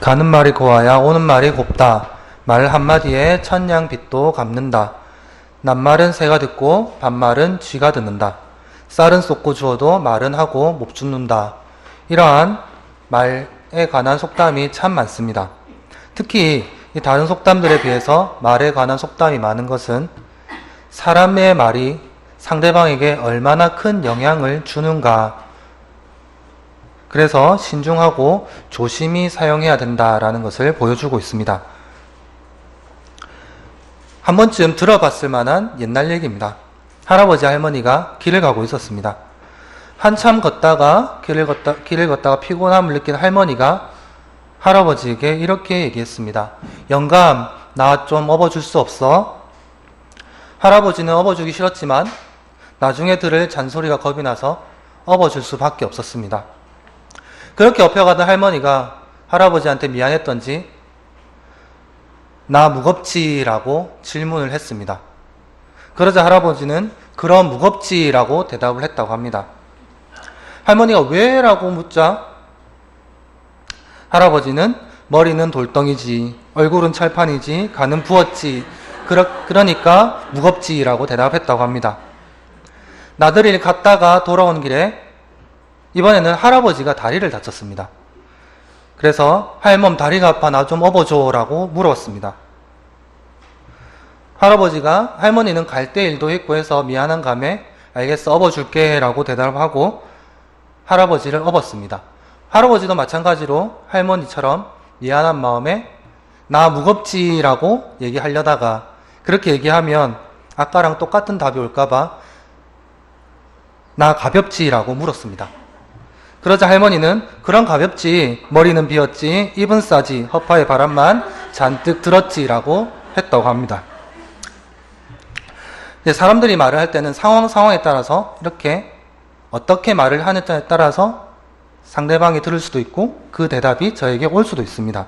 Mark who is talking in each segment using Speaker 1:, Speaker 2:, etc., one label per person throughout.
Speaker 1: 가는 말이 고와야 오는 말이 곱다. 말 한마디에 천냥 빚도 갚는다. 낱말은 새가 듣고 반말은 쥐가 듣는다. 쌀은 쏟고 주어도 말은 하고 못 죽는다. 이러한 말에 관한 속담이 참 많습니다. 특히 이 다른 속담들에 비해서 말에 관한 속담이 많은 것은 사람의 말이 상대방에게 얼마나 큰 영향을 주는가. 그래서 신중하고 조심히 사용해야 된다라는 것을 보여주고 있습니다. 한 번쯤 들어봤을 만한 옛날 얘기입니다. 할아버지 할머니가 길을 가고 있었습니다. 한참 걷다가 길을 걷다 길을 걷다가 피곤함을 느낀 할머니가 할아버지에게 이렇게 얘기했습니다. 영감, 나 좀 업어줄 수 없어? 할아버지는 업어주기 싫었지만 나중에 들을 잔소리가 겁이 나서 업어줄 수밖에 없었습니다. 그렇게 업혀가던 할머니가 할아버지한테 미안했던지 나 무겁지라고 질문을 했습니다. 그러자 할아버지는 그럼 무겁지라고 대답을 했다고 합니다. 할머니가 왜 라고 묻자 할아버지는 머리는 돌덩이지 얼굴은 철판이지 간은 부었지 그러, 그러니까 무겁지라고 대답했다고 합니다. 나들이를 갔다가 돌아온 길에 이번에는 할아버지가 다리를 다쳤습니다. 그래서 할멈 다리가 아파 나 좀 업어줘 라고 물었습니다. 할아버지가 할머니는 갈대 일도 있고 해서 미안한 감에 알겠어 업어줄게 라고 대답하고 할아버지를 업었습니다. 할아버지도 마찬가지로 할머니처럼 미안한 마음에 나 무겁지 라고 얘기하려다가 그렇게 얘기하면 아까랑 똑같은 답이 올까봐 나 가볍지 라고 물었습니다. 그러자 할머니는 그런 가볍지 머리는 비었지 입은 싸지 허파의 바람만 잔뜩 들었지라고 했다고 합니다. 사람들이 말을 할 때는 상황 상황에 따라서 이렇게 어떻게 말을 하느냐에 따라서 상대방이 들을 수도 있고 그 대답이 저에게 올 수도 있습니다.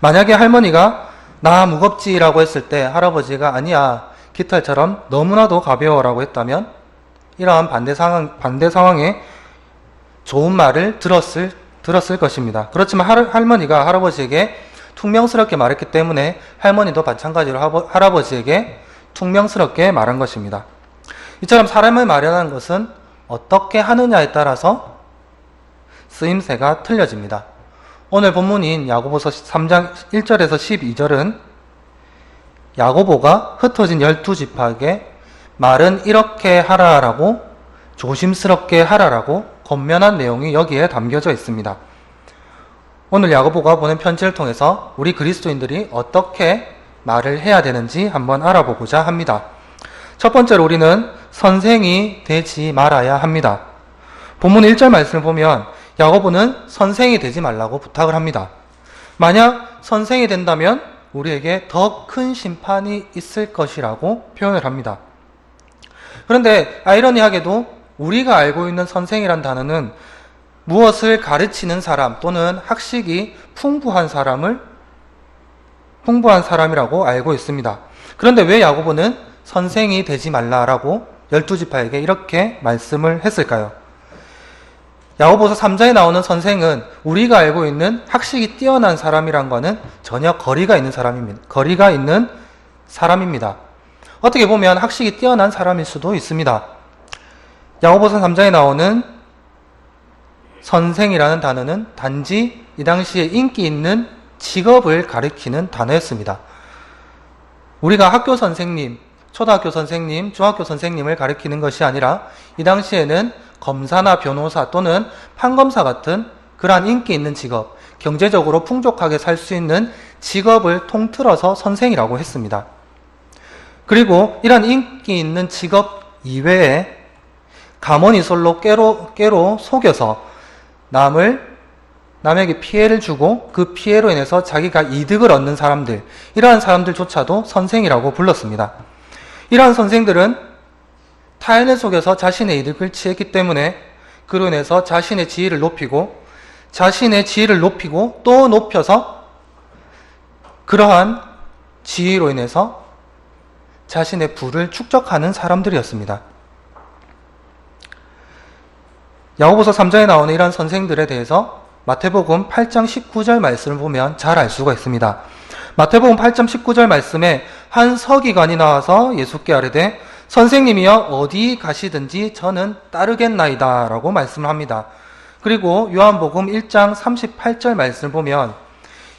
Speaker 1: 만약에 할머니가 나 무겁지라고 했을 때 할아버지가 아니야 깃털처럼 너무나도 가벼워라고 했다면 이러한 반대 상황 반대 상황에 좋은 말을 들었을 들었을 것입니다. 그렇지만 할, 할머니가 할아버지에게 퉁명스럽게 말했기 때문에 할머니도 마찬가지로 할아버지에게 퉁명스럽게 말한 것입니다. 이처럼 사람을 말하는 것은 어떻게 하느냐에 따라서 쓰임새가 틀려집니다. 오늘 본문인 야고보서 3장 1절에서 12절은 야고보가 흩어진 열두 지파에게 말은 이렇게 하라라고 조심스럽게 하라라고 권면한 내용이 여기에 담겨져 있습니다. 오늘 야고보가 보낸 편지를 통해서 우리 그리스도인들이 어떻게 말을 해야 되는지 한번 알아보고자 합니다. 첫 번째로 우리는 선생이 되지 말아야 합니다. 본문 1절 말씀을 보면 야고보는 선생이 되지 말라고 부탁을 합니다. 만약 선생이 된다면 우리에게 더 큰 심판이 있을 것이라고 표현을 합니다. 그런데 아이러니하게도 우리가 알고 있는 선생이란 단어는 무엇을 가르치는 사람 또는 학식이 풍부한 사람을 풍부한 사람이라고 알고 있습니다. 그런데 왜 야고보는 선생이 되지 말라라고 열두 지파에게 이렇게 말씀을 했을까요? 야고보서 3장에 나오는 선생은 우리가 알고 있는 학식이 뛰어난 사람이란 것은 전혀 거리가 있는 사람입니다. 거리가 있는 사람입니다. 어떻게 보면 학식이 뛰어난 사람일 수도 있습니다. 야고보서 3장에 나오는 선생이라는 단어는 단지 이 당시에 인기 있는 직업을 가리키는 단어였습니다. 우리가 학교 선생님, 초등학교 선생님, 중학교 선생님을 가리키는 것이 아니라 이 당시에는 검사나 변호사 또는 판검사 같은 그러한 인기 있는 직업, 경제적으로 풍족하게 살 수 있는 직업을 통틀어서 선생이라고 했습니다. 그리고 이런 인기 있는 직업 이외에 가머니 솔로 깨로, 깨로 속여서 남을 남에게 피해를 주고 그 피해로 인해서 자기가 이득을 얻는 사람들, 이러한 사람들조차도 선생이라고 불렀습니다. 이러한 선생들은 타인을 속여서 자신의 이득을 취했기 때문에 그로 인해서 자신의 지위를 높이고 자신의 지위를 높이고 또 높여서 그러한 지위로 인해서 자신의 부를 축적하는 사람들이었습니다. 야고보서 3장에 나오는 이러한 선생들에 대해서 마태복음 8장 19절 말씀을 보면 잘 알 수가 있습니다. 마태복음 8장 19절 말씀에 한 서기관이 나와서 예수께 아뢰되 선생님이여 어디 가시든지 저는 따르겠나이다 라고 말씀을 합니다. 그리고 요한복음 1장 38절 말씀을 보면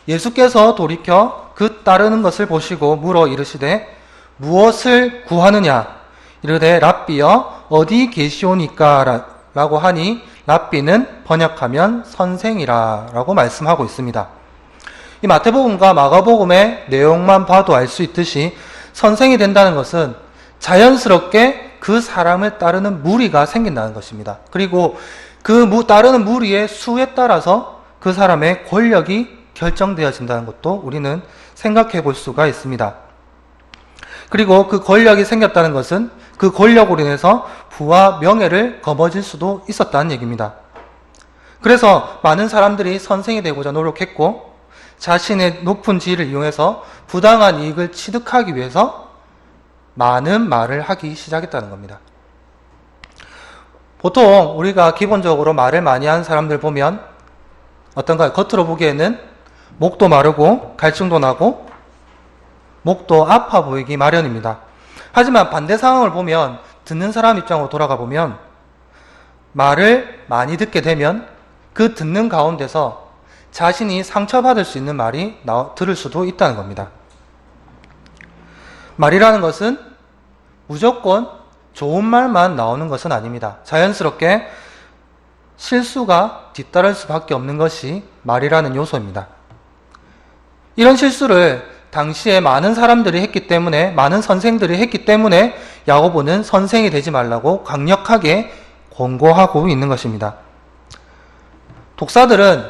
Speaker 1: 예수께서 돌이켜 그 따르는 것을 보시고 물어 이르시되 무엇을 구하느냐 이르되 랍비여 어디 계시오니까 라고 하니 랍비는 번역하면 선생이라 라고 말씀하고 있습니다. 이 마태복음과 마가복음의 내용만 봐도 알 수 있듯이 선생이 된다는 것은 자연스럽게 그 사람을 따르는 무리가 생긴다는 것입니다. 그리고 그 따르는 무리의 수에 따라서 그 사람의 권력이 결정되어진다는 것도 우리는 생각해 볼 수가 있습니다. 그리고 그 권력이 생겼다는 것은 그 권력으로 인해서 부와 명예를 거머쥘 수도 있었다는 얘기입니다. 그래서 많은 사람들이 선생이 되고자 노력했고 자신의 높은 지위를 이용해서 부당한 이익을 취득하기 위해서 많은 말을 하기 시작했다는 겁니다. 보통 우리가 기본적으로 말을 많이 하는 사람들 보면 어떤가요? 겉으로 보기에는 목도 마르고 갈증도 나고 목도 아파 보이기 마련입니다. 하지만 반대 상황을 보면 듣는 사람 입장으로 돌아가 보면 말을 많이 듣게 되면 그 듣는 가운데서 자신이 상처받을 수 있는 말이 나, 들을 수도 있다는 겁니다. 말이라는 것은 무조건 좋은 말만 나오는 것은 아닙니다. 자연스럽게 실수가 뒤따를 수밖에 없는 것이 말이라는 요소입니다. 이런 실수를 당시에 많은 사람들이 했기 때문에 많은 선생들이 했기 때문에 야고보는 선생이 되지 말라고 강력하게 권고하고 있는 것입니다. 독사들은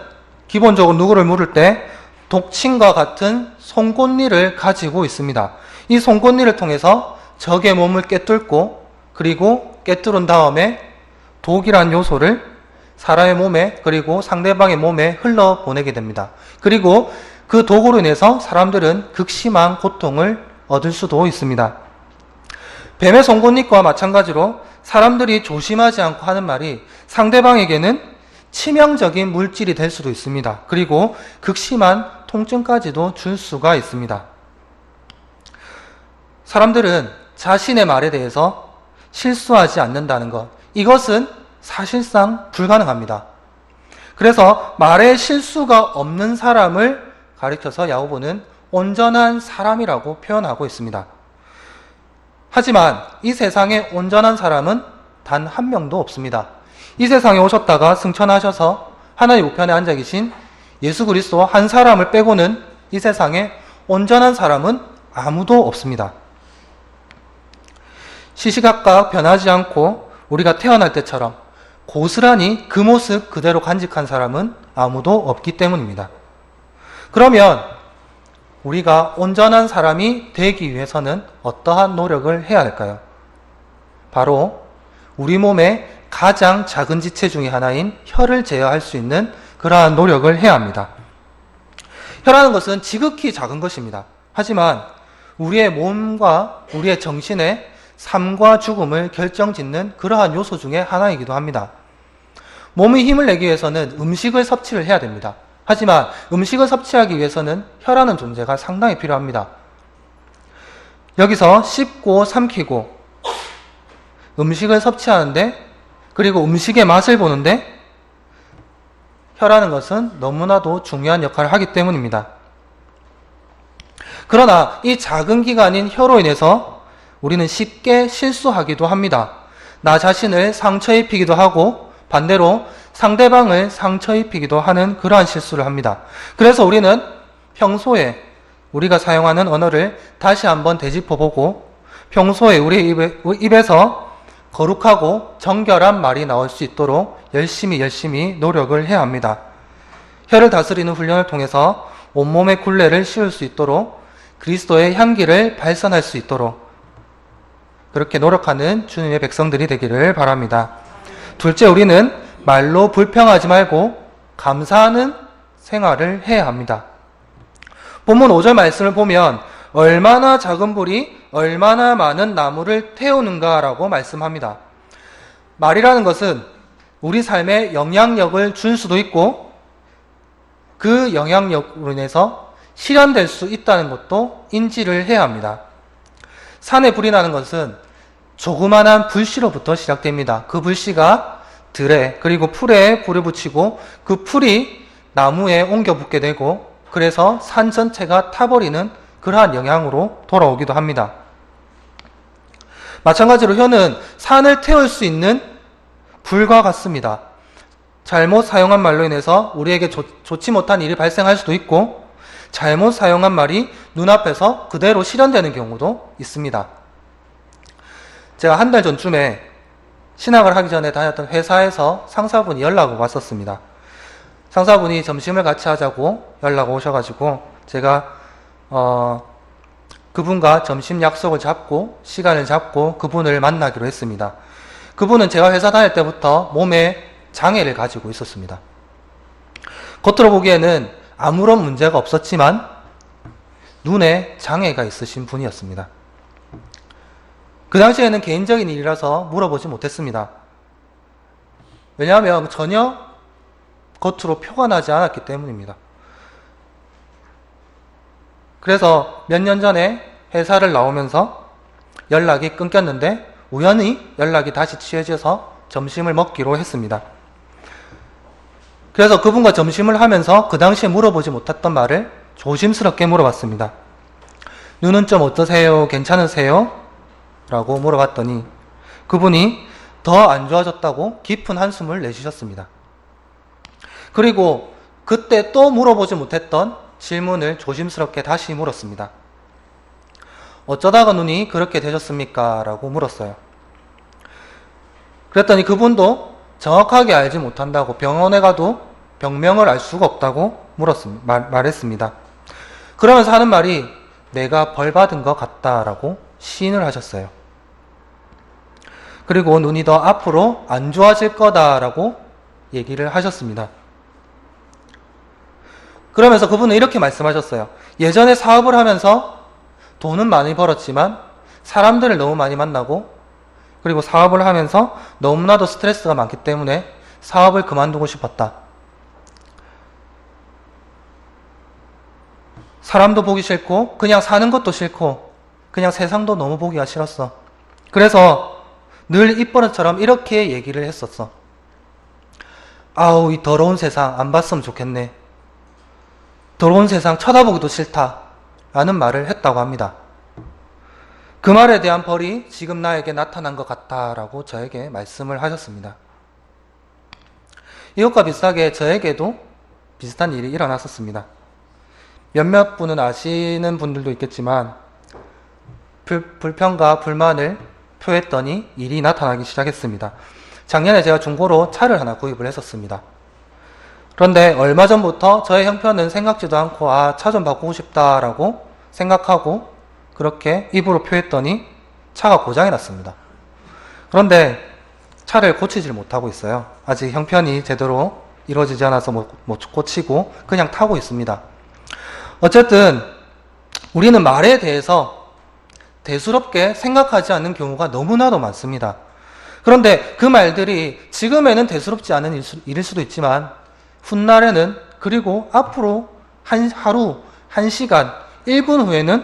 Speaker 1: 기본적으로 누구를 물을 때 독침과 같은 송곳니를 가지고 있습니다. 이 송곳니를 통해서 적의 몸을 깨뚫고 그리고 깨뚫은 다음에 독이란 요소를 사람의 몸에 그리고 상대방의 몸에 흘러 보내게 됩니다. 그리고 그 도구로 인해서 사람들은 극심한 고통을 얻을 수도 있습니다. 뱀의 송곳니과 마찬가지로 사람들이 조심하지 않고 하는 말이 상대방에게는 치명적인 물질이 될 수도 있습니다. 그리고 극심한 통증까지도 줄 수가 있습니다. 사람들은 자신의 말에 대해서 실수하지 않는다는 것, 이것은 사실상 불가능합니다. 그래서 말에 실수가 없는 사람을 가리켜서 야고보는 온전한 사람이라고 표현하고 있습니다. 하지만 이 세상에 온전한 사람은 단 한 명도 없습니다. 이 세상에 오셨다가 승천하셔서 하나님 우편에 앉아 계신 예수 그리스도 한 사람을 빼고는 이 세상에 온전한 사람은 아무도 없습니다. 시시각각 변하지 않고 우리가 태어날 때처럼 고스란히 그 모습 그대로 간직한 사람은 아무도 없기 때문입니다. 그러면 우리가 온전한 사람이 되기 위해서는 어떠한 노력을 해야 할까요? 바로 우리 몸의 가장 작은 지체 중의 하나인 혀를 제어할 수 있는 그러한 노력을 해야 합니다. 혀라는 것은 지극히 작은 것입니다. 하지만 우리의 몸과 우리의 정신의 삶과 죽음을 결정짓는 그러한 요소 중의 하나이기도 합니다. 몸의 힘을 내기 위해서는 음식을 섭취를 해야 됩니다. 하지만 음식을 섭취하기 위해서는 혀라는 존재가 상당히 필요합니다. 여기서 씹고 삼키고 음식을 섭취하는데 그리고 음식의 맛을 보는데 혀라는 것은 너무나도 중요한 역할을 하기 때문입니다. 그러나 이 작은 기관인 혀로 인해서 우리는 쉽게 실수하기도 합니다. 나 자신을 상처 입히기도 하고 반대로 상대방을 상처 입히기도 하는 그러한 실수를 합니다. 그래서 우리는 평소에 우리가 사용하는 언어를 다시 한번 되짚어 보고 평소에 우리 입에, 입에서 거룩하고 정결한 말이 나올 수 있도록 열심히 열심히 노력을 해야 합니다. 혀를 다스리는 훈련을 통해서 온몸의 굴레를 씌울 수 있도록 그리스도의 향기를 발산할 수 있도록 그렇게 노력하는 주님의 백성들이 되기를 바랍니다. 둘째, 우리는 말로 불평하지 말고 감사하는 생활을 해야 합니다. 본문 5절 말씀을 보면 얼마나 작은 불이 얼마나 많은 나무를 태우는가라고 말씀합니다. 말이라는 것은 우리 삶에 영향력을 줄 수도 있고 그 영향력으로 인해서 실현될 수 있다는 것도 인지를 해야 합니다. 산에 불이 나는 것은 조그만한 불씨로부터 시작됩니다. 그 불씨가 들에 그리고 풀에 불을 붙이고 그 풀이 나무에 옮겨 붙게 되고 그래서 산 전체가 타버리는 그러한 영향으로 돌아오기도 합니다. 마찬가지로 혀는 산을 태울 수 있는 불과 같습니다. 잘못 사용한 말로 인해서 우리에게 좋, 좋지 못한 일이 발생할 수도 있고 잘못 사용한 말이 눈앞에서 그대로 실현되는 경우도 있습니다. 제가 한 달 전쯤에 신학을 하기 전에 다녔던 회사에서 상사분이 연락을 왔었습니다. 상사분이 점심을 같이 하자고 연락 오셔가지고 제가 어, 그분과 점심 약속을 잡고 시간을 잡고 그분을 만나기로 했습니다. 그분은 제가 회사 다닐 때부터 몸에 장애를 가지고 있었습니다. 겉으로 보기에는 아무런 문제가 없었지만 눈에 장애가 있으신 분이었습니다. 그 당시에는 개인적인 일이라서 물어보지 못했습니다. 왜냐하면 전혀 겉으로 표가 나지 않았기 때문입니다. 그래서 몇 년 전에 회사를 나오면서 연락이 끊겼는데 우연히 연락이 다시 취해져서 점심을 먹기로 했습니다. 그래서 그분과 점심을 하면서 그 당시에 물어보지 못했던 말을 조심스럽게 물어봤습니다. 눈은 좀 어떠세요? 괜찮으세요? 라고 물어봤더니 그분이 더 안 좋아졌다고 깊은 한숨을 내쉬셨습니다. 그리고 그때 또 물어보지 못했던 질문을 조심스럽게 다시 물었습니다. 어쩌다가 눈이 그렇게 되셨습니까? 라고 물었어요. 그랬더니 그분도 정확하게 알지 못한다고 병원에 가도 병명을 알 수가 없다고 물었습니다. 말, 말했습니다. 그러면서 하는 말이 내가 벌 받은 것 같다라고 시인을 하셨어요. 그리고 눈이 더 앞으로 안 좋아질 거다라고 얘기를 하셨습니다. 그러면서 그분은 이렇게 말씀하셨어요. 예전에 사업을 하면서 돈은 많이 벌었지만 사람들을 너무 많이 만나고 그리고 사업을 하면서 너무나도 스트레스가 많기 때문에 사업을 그만두고 싶었다. 사람도 보기 싫고 그냥 사는 것도 싫고 그냥 세상도 너무 보기가 싫었어. 그래서 늘 입버릇처럼 이렇게 얘기를 했었어. 아우 이 더러운 세상 안 봤으면 좋겠네. 더러운 세상 쳐다보기도 싫다. 라는 말을 했다고 합니다. 그 말에 대한 벌이 지금 나에게 나타난 것 같다라고 저에게 말씀을 하셨습니다. 이것과 비슷하게 저에게도 비슷한 일이 일어났었습니다. 몇몇 분은 아시는 분들도 있겠지만 불, 불평과 불만을 표했더니 일이 나타나기 시작했습니다. 작년에 제가 중고로 차를 하나 구입을 했었습니다. 그런데 얼마 전부터 저의 형편은 생각지도 않고 아, 차 좀 바꾸고 싶다라고 생각하고 그렇게 입으로 표했더니 차가 고장이 났습니다. 그런데 차를 고치질 못하고 있어요. 아직 형편이 제대로 이루어지지 않아서 못, 못 고치고 그냥 타고 있습니다. 어쨌든 우리는 말에 대해서 대수롭게 생각하지 않는 경우가 너무나도 많습니다. 그런데 그 말들이 지금에는 대수롭지 않은 일일 수도 있지만 훗날에는 그리고 앞으로 한 하루, 한 시간, 1분 후에는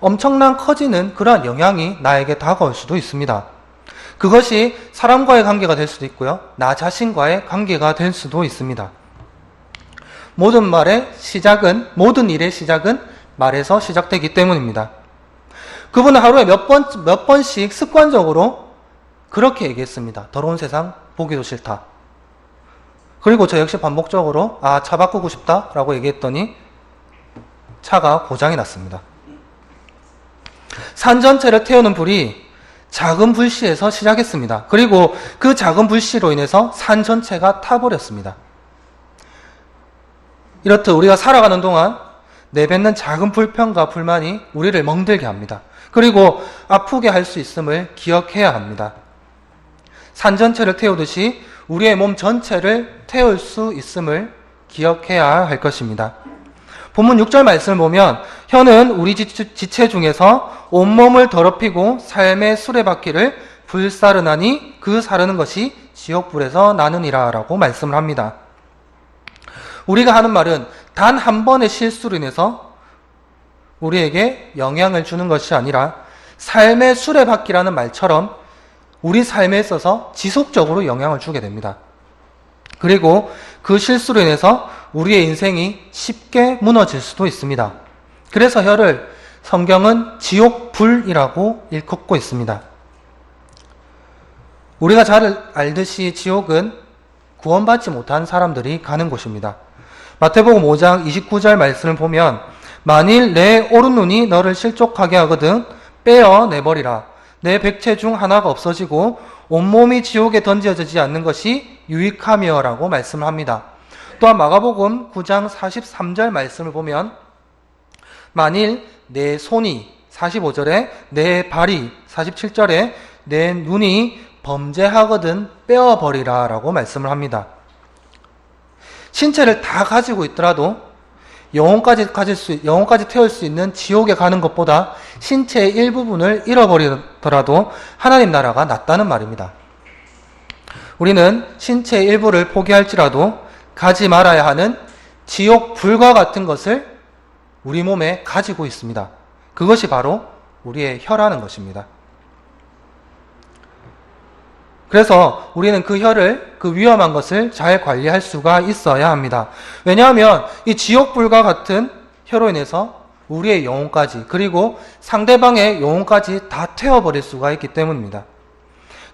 Speaker 1: 엄청난 커지는 그러한 영향이 나에게 다가올 수도 있습니다. 그것이 사람과의 관계가 될 수도 있고요. 나 자신과의 관계가 될 수도 있습니다. 모든 말의 시작은, 모든 일의 시작은 말에서 시작되기 때문입니다. 그분은 하루에 몇 번, 몇 번씩 습관적으로 그렇게 얘기했습니다. 더러운 세상 보기도 싫다. 그리고 저 역시 반복적으로, 아, 차 바꾸고 싶다. 라고 얘기했더니 차가 고장이 났습니다. 산 전체를 태우는 불이 작은 불씨에서 시작했습니다. 그리고 그 작은 불씨로 인해서 산 전체가 타버렸습니다. 이렇듯 우리가 살아가는 동안 내뱉는 작은 불평과 불만이 우리를 멍들게 합니다. 그리고 아프게 할 수 있음을 기억해야 합니다. 산 전체를 태우듯이 우리의 몸 전체를 태울 수 있음을 기억해야 할 것입니다. 본문 6절 말씀을 보면 혀는 우리 지- 지체 중에서 온몸을 더럽히고 삶의 수레바퀴를 불사르나니 그 사르는 것이 지옥불에서 나느니라 라고 말씀을 합니다. 우리가 하는 말은 단 한 번의 실수로 인해서 우리에게 영향을 주는 것이 아니라 삶의 수레바퀴라는 말처럼 우리 삶에 있어서 지속적으로 영향을 주게 됩니다. 그리고 그 실수로 인해서 우리의 인생이 쉽게 무너질 수도 있습니다. 그래서 혀를 성경은 지옥 불이라고 일컫고 있습니다. 우리가 잘 알듯이 지옥은 구원받지 못한 사람들이 가는 곳입니다. 마태복음 5장 29절 말씀을 보면 만일 내 오른눈이 너를 실족하게 하거든 빼어 내버리라. 내 백체 중 하나가 없어지고 온몸이 지옥에 던져지지 않는 것이 유익하며라고 말씀을 합니다. 또한 마가복음 9장 43절 말씀을 보면 만일 내 손이 45절에 내 발이 47절에 내 눈이 범죄하거든 빼어버리라 라고 말씀을 합니다. 신체를 다 가지고 있더라도 영혼까지 가질 수, 영혼까지 태울 수 있는 지옥에 가는 것보다 신체의 일부분을 잃어버리더라도 하나님 나라가 낫다는 말입니다. 우리는 신체의 일부를 포기할지라도 가지 말아야 하는 지옥 불과 같은 것을 우리 몸에 가지고 있습니다. 그것이 바로 우리의 혀라는 것입니다. 그래서 우리는 그 혀를 그 위험한 것을 잘 관리할 수가 있어야 합니다. 왜냐하면 이 지옥불과 같은 혀로 인해서 우리의 영혼까지 그리고 상대방의 영혼까지 다 태워버릴 수가 있기 때문입니다.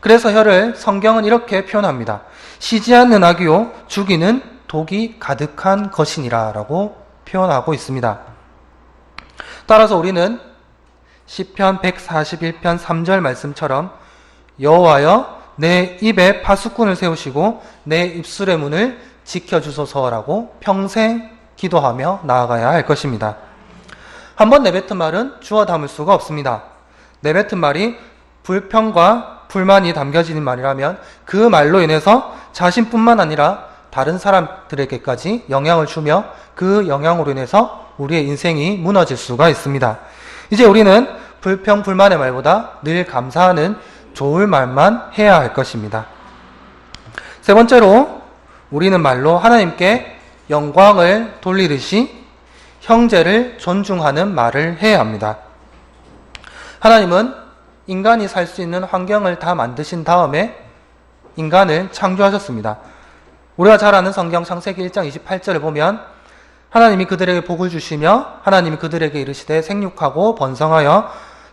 Speaker 1: 그래서 혀를 성경은 이렇게 표현합니다. 쉬지 않는 악이요 죽이는 독이 가득한 것이니라 라고 표현하고 있습니다. 따라서 우리는 시편 141편 3절 말씀처럼 여호와여 내 입에 파수꾼을 세우시고 내 입술의 문을 지켜주소서라고 평생 기도하며 나아가야 할 것입니다. 한번 내뱉은 말은 주워 담을 수가 없습니다. 내뱉은 말이 불평과 불만이 담겨지는 말이라면 그 말로 인해서 자신뿐만 아니라 다른 사람들에게까지 영향을 주며 그 영향으로 인해서 우리의 인생이 무너질 수가 있습니다. 이제 우리는 불평, 불만의 말보다 늘 감사하는 좋을 말만 해야 할 것입니다. 세 번째로 우리는 말로 하나님께 영광을 돌리듯이 형제를 존중하는 말을 해야 합니다. 하나님은 인간이 살 수 있는 환경을 다 만드신 다음에 인간을 창조하셨습니다. 우리가 잘 아는 성경 창세기 1장 28절을 보면 하나님이 그들에게 복을 주시며 하나님이 그들에게 이르시되 생육하고 번성하여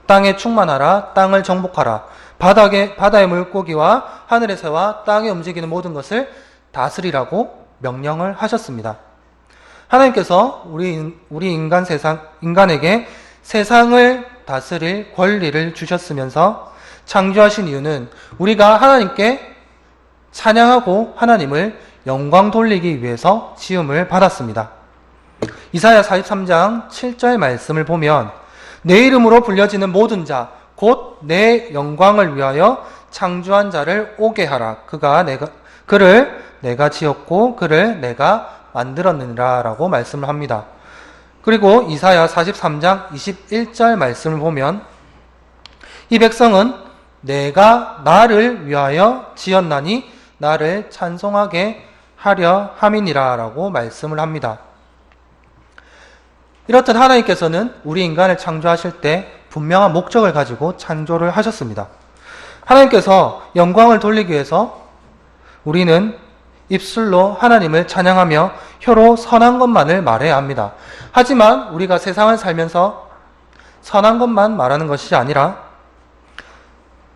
Speaker 1: 땅에 충만하라 땅을 정복하라 바닥에 바다의 물고기와 하늘의 새와 땅에 움직이는 모든 것을 다스리라고 명령을 하셨습니다. 하나님께서 우리 우리 인간 세상 인간에게 세상을 다스릴 권리를 주셨으면서 창조하신 이유는 우리가 하나님께 찬양하고 하나님을 영광 돌리기 위해서 지음을 받았습니다. 이사야 43장 7절 말씀을 보면 내 이름으로 불려지는 모든 자, 곧 내 영광을 위하여 창조한 자를 오게 하라. 그가 내가, 그를 내가 지었고 그를 내가 만들었느니라 라고 말씀을 합니다. 그리고 이사야 43장 21절 말씀을 보면 이 백성은 내가 나를 위하여 지었나니 나를 찬송하게 하려 함이니라 라고 말씀을 합니다. 이렇듯 하나님께서는 우리 인간을 창조하실 때 분명한 목적을 가지고 창조를 하셨습니다. 하나님께서 영광을 돌리기 위해서 우리는 입술로 하나님을 찬양하며 혀로 선한 것만을 말해야 합니다. 하지만 우리가 세상을 살면서 선한 것만 말하는 것이 아니라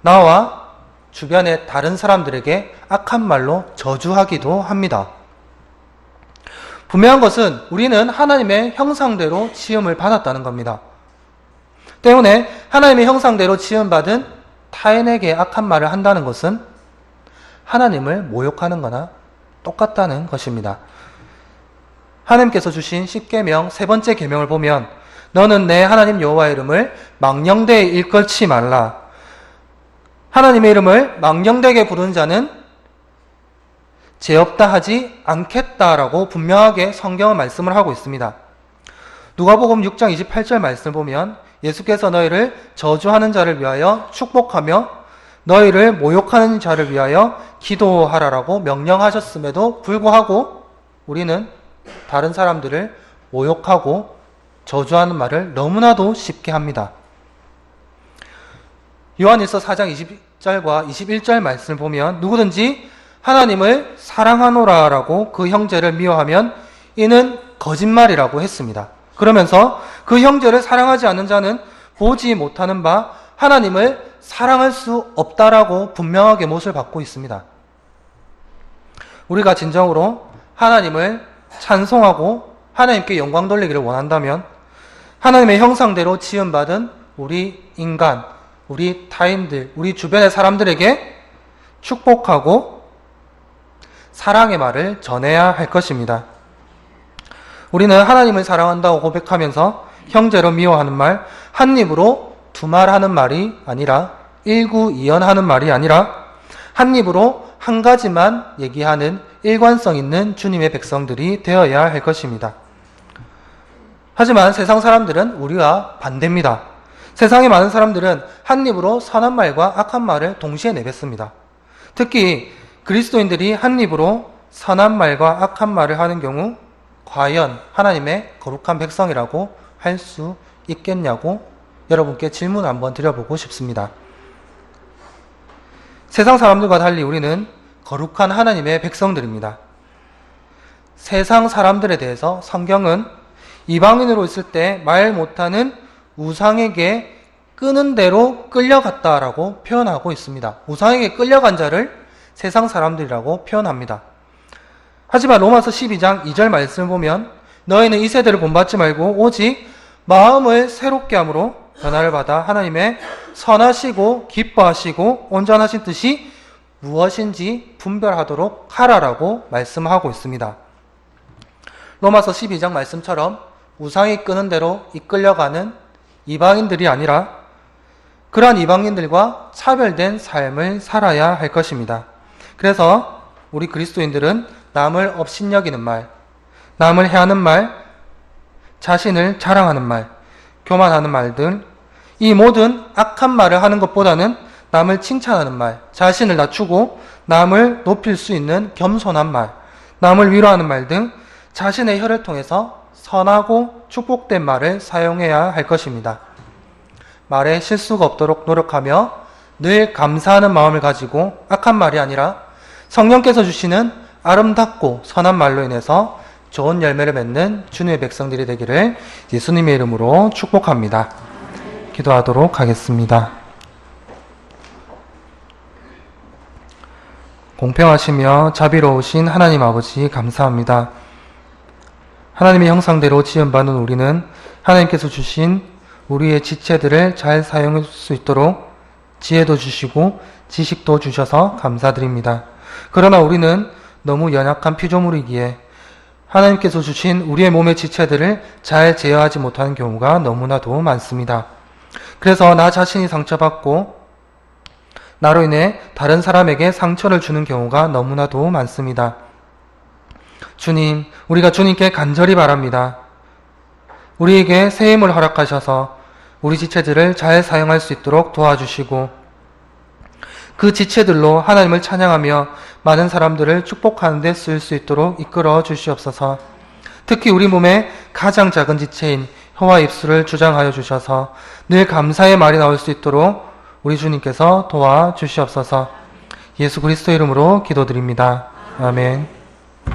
Speaker 1: 나와 주변의 다른 사람들에게 악한 말로 저주하기도 합니다. 분명한 것은 우리는 하나님의 형상대로 지음을 받았다는 겁니다. 때문에 하나님의 형상대로 지음받은 타인에게 악한 말을 한다는 것은 하나님을 모욕하는 거나 똑같다는 것입니다. 하나님께서 주신 십계명 세 번째 계명을 보면 너는 내 하나님 여호와의 이름을 망령되이 일컬지 말라. 하나님의 이름을 망령되게 부르는 자는 죄 없다 하지 않겠다라고 분명하게 성경은 말씀을 하고 있습니다. 누가복음 6장 28절 말씀을 보면 예수께서 너희를 저주하는 자를 위하여 축복하며 너희를 모욕하는 자를 위하여 기도하라라고 명령하셨음에도 불구하고 우리는 다른 사람들을 모욕하고 저주하는 말을 너무나도 쉽게 합니다. 요한일서 4장 20절과 21절 말씀을 보면 누구든지 하나님을 사랑하노라라고 그 형제를 미워하면 이는 거짓말이라고 했습니다. 그러면서 그 형제를 사랑하지 않는 자는 보지 못하는 바 하나님을 사랑할 수 없다라고 분명하게 못을 받고 있습니다. 우리가 진정으로 하나님을 찬송하고 하나님께 영광 돌리기를 원한다면 하나님의 형상대로 지음받은 우리 인간, 우리 타인들, 우리 주변의 사람들에게 축복하고 사랑의 말을 전해야 할 것입니다. 우리는 하나님을 사랑한다고 고백하면서 형제로 미워하는 말, 한 입으로 두 말 하는 말이 아니라 일구이연하는 말이 아니라 한 입으로 한 가지만 얘기하는 일관성 있는 주님의 백성들이 되어야 할 것입니다. 하지만 세상 사람들은 우리와 반대입니다. 세상에 많은 사람들은 한 입으로 선한 말과 악한 말을 동시에 내뱉습니다. 특히 그리스도인들이 한 입으로 선한 말과 악한 말을 하는 경우 과연 하나님의 거룩한 백성이라고 할 수 있겠냐고 여러분께 질문 한번 드려보고 싶습니다. 세상 사람들과 달리 우리는 거룩한 하나님의 백성들입니다. 세상 사람들에 대해서 성경은 이방인으로 있을 때 말 못하는 우상에게 끄는 대로 끌려갔다라고 표현하고 있습니다. 우상에게 끌려간 자를 세상 사람들이라고 표현합니다. 하지만 로마서 12장 2절 말씀을 보면 너희는 이 세대를 본받지 말고 오직 마음을 새롭게 함으로 변화를 받아 하나님의 선하시고 기뻐하시고 온전하신 뜻이 무엇인지 분별하도록 하라라고 말씀하고 있습니다. 로마서 12장 말씀처럼 우상이 끄는 대로 이끌려가는 이방인들이 아니라 그러한 이방인들과 차별된 삶을 살아야 할 것입니다. 그래서 우리 그리스도인들은 남을 업신여기는 말, 남을 해하는 말, 자신을 자랑하는 말, 교만하는 말들, 이 모든 악한 말을 하는 것보다는 남을 칭찬하는 말, 자신을 낮추고 남을 높일 수 있는 겸손한 말, 남을 위로하는 말 등 자신의 혀를 통해서 선하고 축복된 말을 사용해야 할 것입니다. 말에 실수가 없도록 노력하며 늘 감사하는 마음을 가지고 악한 말이 아니라 성령께서 주시는 아름답고 선한 말로 인해서 좋은 열매를 맺는 주님의 백성들이 되기를 예수님의 이름으로 축복합니다. 기도하도록 하겠습니다. 공평하시며 자비로우신 하나님 아버지 감사합니다. 하나님의 형상대로 지음받은 우리는 하나님께서 주신 우리의 지체들을 잘 사용할 수 있도록 지혜도 주시고 지식도 주셔서 감사드립니다. 그러나 우리는 너무 연약한 피조물이기에 하나님께서 주신 우리의 몸의 지체들을 잘 제어하지 못하는 경우가 너무나도 많습니다. 그래서 나 자신이 상처받고 나로 인해 다른 사람에게 상처를 주는 경우가 너무나도 많습니다. 주님, 우리가 주님께 간절히 바랍니다. 우리에게 새 힘을 허락하셔서 우리 지체들을 잘 사용할 수 있도록 도와주시고 그 지체들로 하나님을 찬양하며 많은 사람들을 축복하는 데 쓸 수 있도록 이끌어 주시옵소서. 특히 우리 몸의 가장 작은 지체인 혀와 입술을 주장하여 주셔서 늘 감사의 말이 나올 수 있도록 우리 주님께서 도와 주시옵소서. 예수 그리스도 이름으로 기도드립니다. 아멘.